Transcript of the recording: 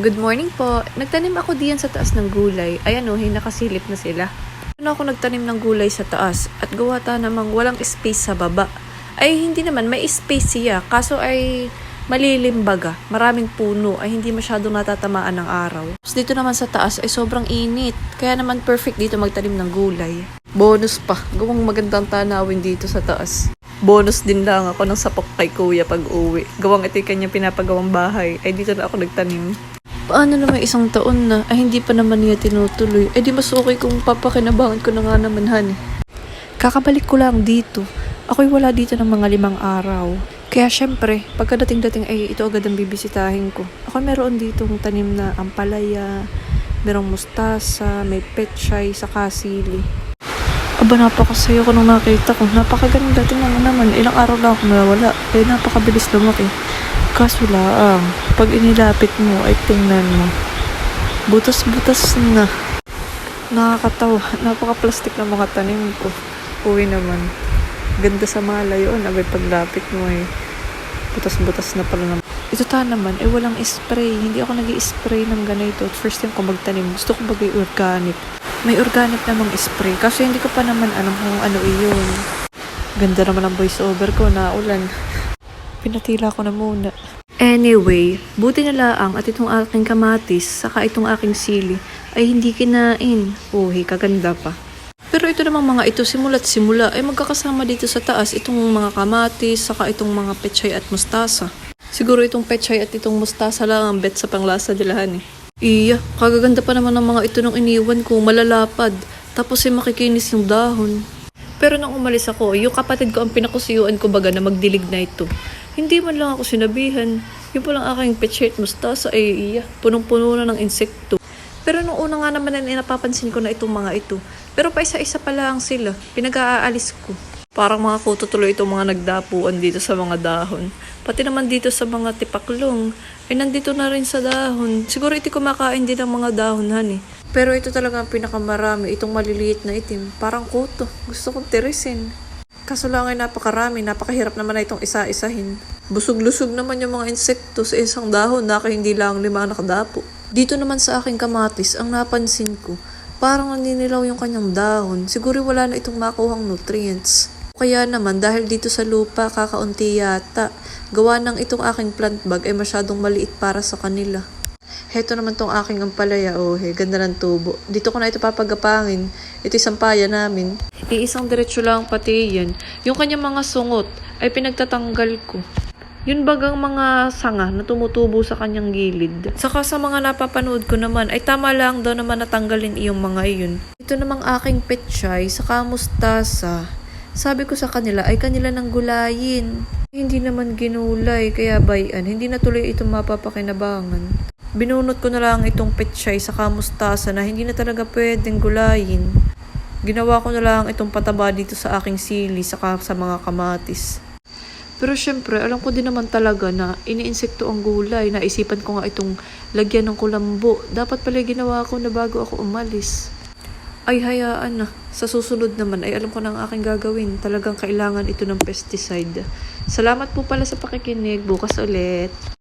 Good morning po. Nagtanim ako diyan sa taas ng gulay. Ayan o, nakasilip na sila. Ano ako nagtanim ng gulay sa taas at gawa ta namang walang space sa baba. Ay hindi naman, may space siya. Kaso ay malilim baga. Maraming puno ay hindi masyadong natatamaan ng araw. Tapos dito naman sa taas ay sobrang init. Kaya naman perfect dito magtanim ng gulay. Bonus pa, gawang magandang tanawin dito sa taas. Bonus din lang ako ng sapok kay kuya pag uwi. Gawang ito yung kanyang pinapagawang bahay. Ay dito na ako nagtanim. Paano naman isang taon na ay hindi pa naman niya tinutuloy? Eh di mas okay kung papakinabangan ko na nga naman, honey. Kakabalik ko lang dito. Ako'y wala dito ng mga limang araw. Kaya syempre, pagkadating-dating ay ito agad ang bibisitahin ko. Ako meron dito tanim na ampalaya, merong mustasa, may petchay, saka sili. Aba, napakasayo ko nung nakita ko. Napakaganda. Tingnan mo naman, ilang araw lang ako nawala. Eh, napakabilis lumaki. Kaso lang, pag inilapit mo, ay tingnan mo. Butas-butas na. Nakakatawa. Napaka-plastic ng mga tanim ko. Uwi naman. Ganda sa mala yun. Abay, paglapit mo ay butas-butas na pala naman. Ito ta naman, eh walang spray. Hindi ako nag spray ng ganito. First time ko magtanim. Gusto ko bagay organic. May organic namang spray. Kasi hindi ko pa naman alam kung ano iyon. Ganda naman ang voice over ko na ulan. Pinatila ko na muna. Anyway, buti na laang at itong aking kamatis, saka itong aking sili, ay hindi kinain. Uy, kaganda pa. Pero ito namang mga ito, simula't simula, ay magkakasama dito sa taas itong mga kamatis, saka itong mga pechay at mustasa. Siguro itong pechay at itong mustasa lang ang bet sa panglasa nilahan eh. Iya, kagaganda pa naman ng mga ito nung iniwan ko, malalapad. Tapos ay makikinis yung dahon. Pero nung umalis ako, yung kapatid ko ang pinakusiyuan ko baga na magdilig na ito. Hindi man lang ako sinabihan. Yung palang aking at mustasa ay iya, punong-puno na ng insekto. Pero nung una nga naman ay napapansin ko na itong mga ito. Pero pa isa-isa pa lang sila. Pinag-aalis ko. Parang mga kuto tuloy itong mga nagdapuan dito sa mga dahon. Pati naman dito sa mga tipaklong. Ay nandito na rin sa dahon. Siguro ito kumakain din ng mga dahon, honey. Pero ito talaga ang pinakamarami. Itong maliliit na itim. Parang kuto. Gusto kong tirisin. Kaso lang ay napakarami. Napakahirap naman na itong isa-isahin. Busog-lusog naman yung mga insekto sa isang dahon. Naka hindi lang lima nakadapo. Dito naman sa aking kamatis, ang napansin ko, parang naninilaw yung kanyang dahon. Siguro wala na itong makuhang nutrients. Kaya naman, dahil dito sa lupa, kakaunti yata. Gawa ng itong aking plant bag ay masyadong maliit para sa kanila. Heto naman tong aking ampalaya, oh, he, ganda ng tubo. Dito ko na ito papagapangin. Ito isang paya namin. Iisang diretsyo lang pati yan. Yung kanyang mga sungot ay pinagtatanggal ko. Yun bagang mga sanga na tumutubo sa kanyang gilid. Saka sa mga napapanood ko naman, ay tama lang daw naman natanggalin iyong mga iyon. Ito namang aking petchay, saka mustasa. Sabi ko sa kanila ay kanila nang gulayin. Hindi naman ginulay, kaya bayan, hindi na tuloy itong mapapakinabangan. Binunot ko na lang itong petchay sa mustasa na hindi na talaga pwedeng gulayin. Ginawa ko na lang itong pataba dito sa aking sili saka sa mga kamatis. Pero syempre, alam ko din naman talaga na iniinsekto ang gulay. Naisipan ko nga itong lagyan ng kulambo. Dapat pala ginawa ko na bago ako umalis. Ay, hayaan na. Sa susunod naman, ay alam ko na ang aking gagawin. Talagang kailangan ito ng pesticide. Salamat po pala sa pakikinig. Bukas ulit.